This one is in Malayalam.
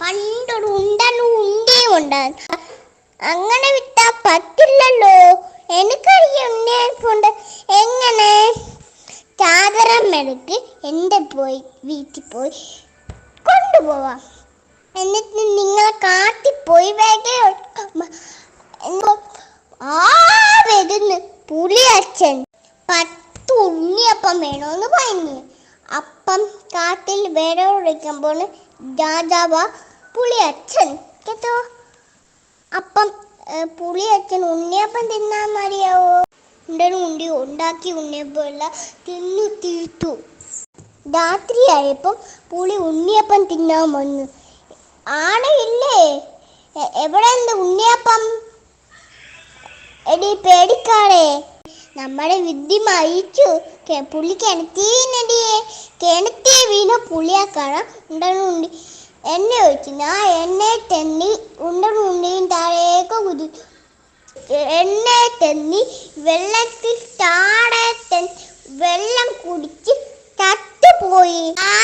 പണ്ടൊരു ഉണ്ടേ ഉണ്ട് അങ്ങനെ വിട്ടാ പറ്റില്ലല്ലോ. എനിക്കറിയാം ഉണ്ണിയപ്പുണ്ട് എങ്ങനെ ചാതരം എടുത്ത് എന്റെ പോയി വീട്ടിൽ പോയി കൊണ്ടുപോവാം. എന്നിട്ട് നിങ്ങളെ കാട്ടി പോയി വേഗം ആ വരുന്നു. പുലി അച്ഛൻ. പത്ത് ഉണ്ണിയപ്പം വേണമെന്ന് പറഞ്ഞു. അപ്പം വിളിക്കുമ്പോൾ രാജാവ പുളിയച്ഛൻ. കേട്ടോ? അപ്പം പുളിയച്ഛൻ ഉണ്ണിയപ്പം തിന്നാൻ മതിയാവോ ഉണ്ടൻ ഉണ്ടി ഉണ്ടാക്കി ഉണ്ണിയപ്പം എല്ലാം തിന്നു തീർത്തു. രാത്രിയായപ്പം പുളി ഉണ്ണിയപ്പം തിന്നാൻ വന്നു. ആണയില്ലേ? എ- എവിടെ ഉണ്ണിയപ്പം? എടി പേടിക്കാളെ നമ്മുടെ വിദ്യ മയിച്ചു. പുള്ളി കിണറ്റീനടിയെ. കിണറ്റിയ വീണ പുളിയാക്കാണ ഉണ്ടനുണ്ടി എന്നെ ഒഴിച്ചു. ഞാൻ എന്നെ തെന്നി ഉണ്ടനുണ്ടിയും താഴേക്ക് കുതി. എന്നെ തെന്നി വെള്ളത്തിൽ താഴെ വെള്ളം കുടിച്ച് തത്തുപോയി ഞാൻ